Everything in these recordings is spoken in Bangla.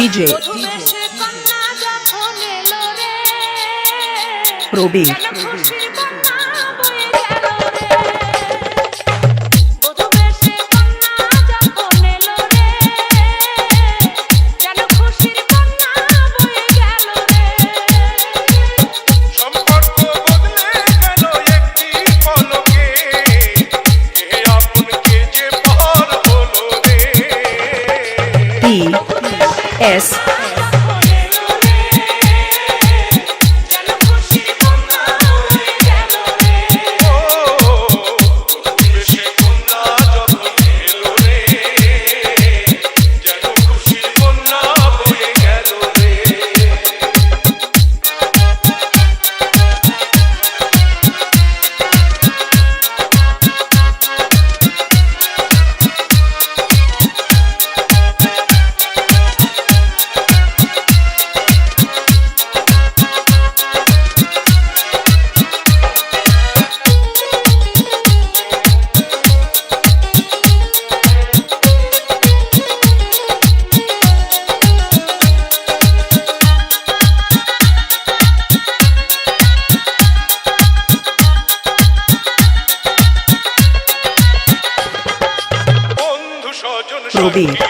DJ বধূবেশে S স্বজন প্রবীর।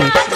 Party.